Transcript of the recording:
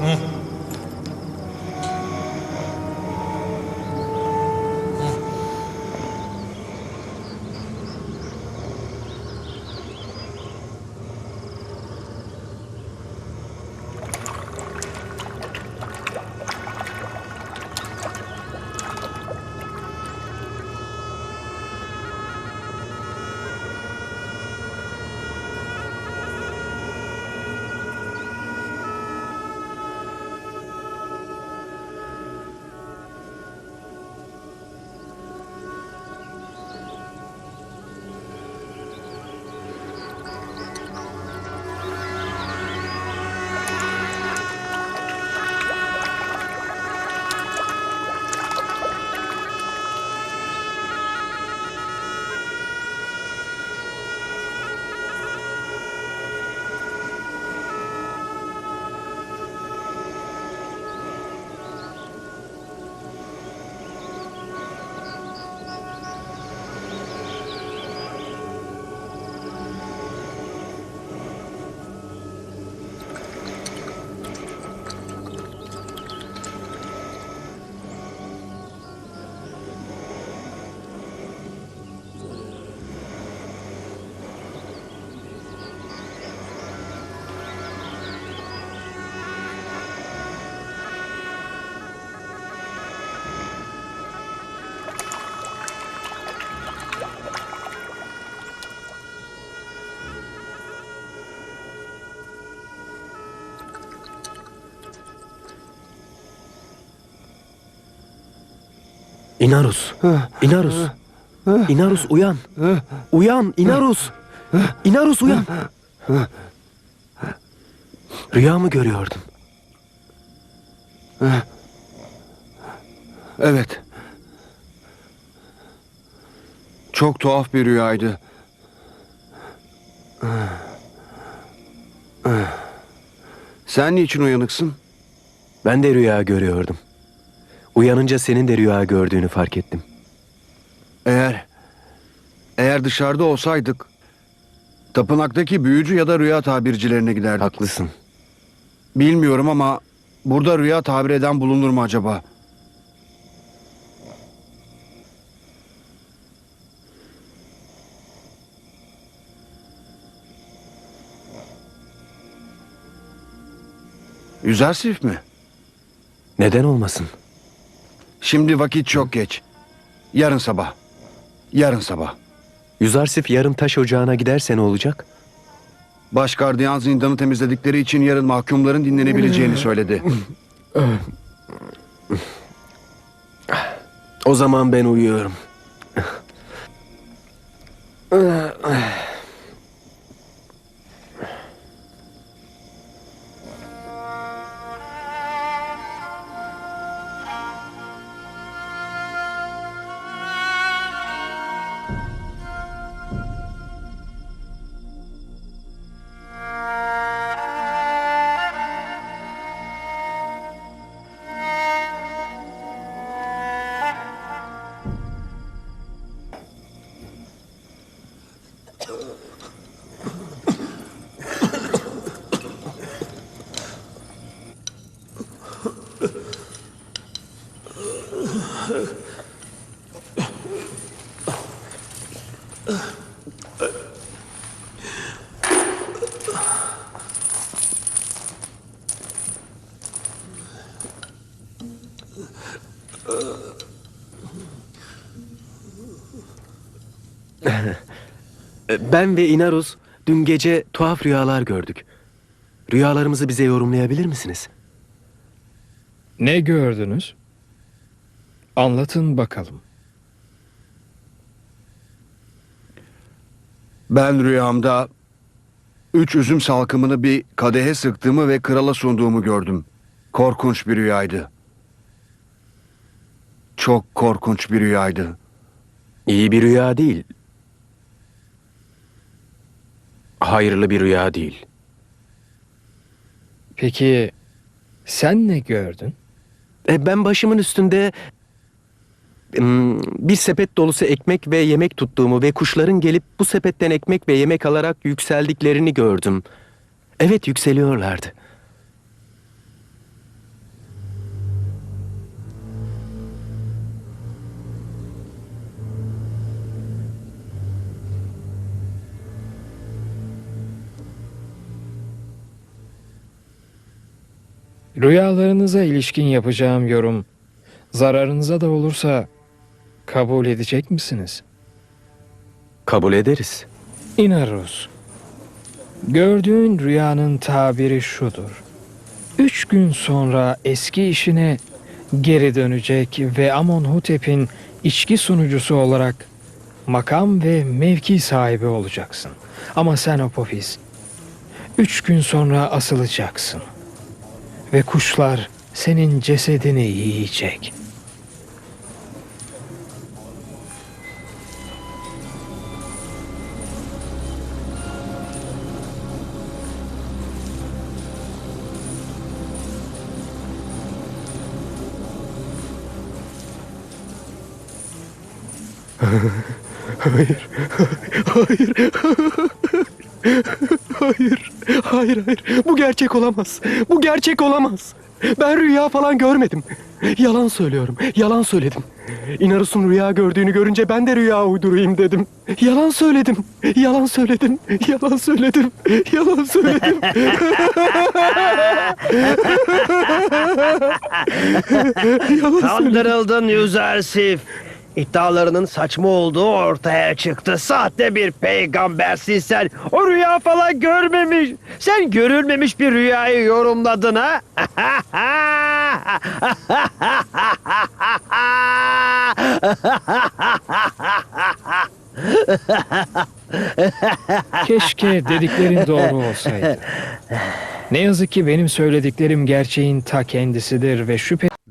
嗯。İnarus. İnarus. İnarus uyan. Uyan İnarus. İnarus uyan. Rüya mı görüyordun? Evet. Çok tuhaf bir rüyaydı. Sen niçin uyanıksın? Ben de rüya görüyordum. Uyanınca senin de rüya gördüğünü fark ettim. Eğer eğer dışarıda olsaydık tapınaktaki büyücü ya da rüya tabircilerine giderdik. Haklısın. Bilmiyorum ama burada rüya tabir eden bulunur mu acaba? Yüzersif mi? Neden olmasın? Şimdi vakit çok geç. Yarın sabah. Yarın sabah. Yüzarsif yarın taş ocağına giderse ne olacak? Baş gardiyan zindanı temizledikleri için yarın mahkumların dinlenebileceğini söyledi. O zaman ben uyuyorum. Ben ve Inarus dün gece tuhaf rüyalar gördük. Rüyalarımızı bize yorumlayabilir misiniz? Ne gördünüz? Anlatın bakalım. Ben rüyamda üç üzüm salkımını bir kadehe sıktığımı ve krala sunduğumu gördüm. Korkunç bir rüyaydı. Çok korkunç bir rüyaydı. İyi bir rüya değil. Hayırlı bir rüya değil. Peki sen ne gördün? E, ben başımın üstünde bir sepet dolusu ekmek ve yemek tuttuğumu ve kuşların gelip bu sepetten ekmek ve yemek alarak yükseldiklerini gördüm. Evet yükseliyorlardı. Rüyalarınıza ilişkin yapacağım yorum zararınıza da olursa kabul edecek misiniz? Kabul ederiz. İnarus. Gördüğün rüyanın tabiri şudur. Üç gün sonra eski işine geri dönecek ve Amonhotep'in içki sunucusu olarak makam ve mevki sahibi olacaksın. Ama sen Apophis, üç gün sonra asılacaksın. Ve kuşlar senin cesedini yiyecek. Hayır, hayır, hayır. Bu gerçek olamaz. Bu gerçek olamaz. Ben rüya falan görmedim. Yalan söylüyorum, yalan söyledim. İnarus'un rüya gördüğünü görünce ben de rüya uydurayım dedim. Yalan söyledim, yalan söyledim, yalan söyledim, yalan söyledim. yalan söyledim. Kandırıldın Yüzersif. İddialarının saçma olduğu ortaya çıktı. Sahte bir peygambersin sen. O rüya falan görmemiş. Sen görülmemiş bir rüyayı yorumladın ha? Keşke dediklerin doğru olsaydı. Ne yazık ki benim söylediklerim gerçeğin ta kendisidir ve şüphe